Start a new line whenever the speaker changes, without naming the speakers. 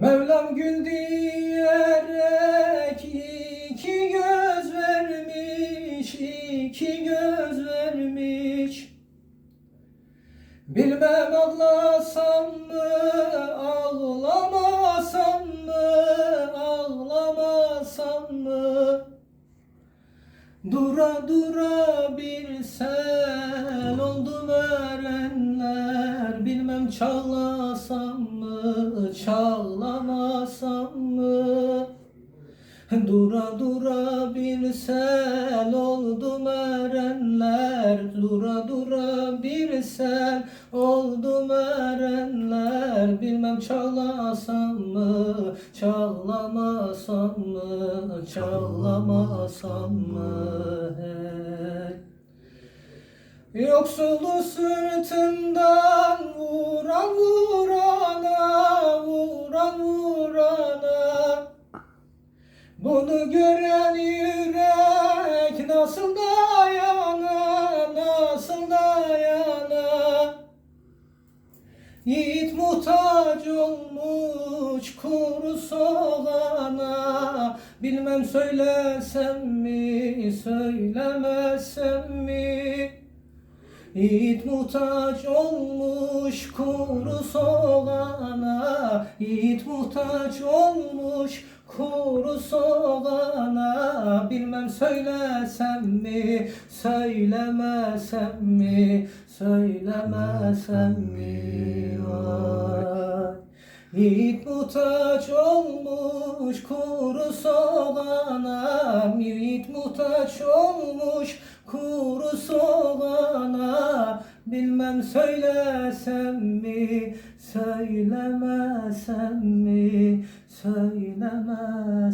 Mevlam gül diyerek iki göz vermiş, iki göz vermiş. Bilmem ağlasam mı, ağlamasam mı, ağlamasam mı? Dura dura bir sel oldum erenler Bilmem çağlasam mı, çağlamasam mı? Dura dura bir sel oldum erenler. Dura dura bir sel oldum erenler. Bilmem çağlasam mı, çağlamasam mı, çağlamasam mı? Hey. Yoksulu sırtından vuran vurana, bunu gören yürek nasıl dayana, nasıl dayana? Yiğit muhtaç olmuş kuru soğana Bilmem söylesem mi, söylemesem mi? Yiğit muhtaç olmuş kuru soğana Yiğit muhtaç olmuş kuru soğana Bilmem söylesem mi, söylemesem mi? Söylemesem mi? Vay. Yiğit muhtaç olmuş kuru soğana Yiğit muhtaç olmuş kuru soğana Bilmem söylesem mi, söylemesem mi, Söylemesem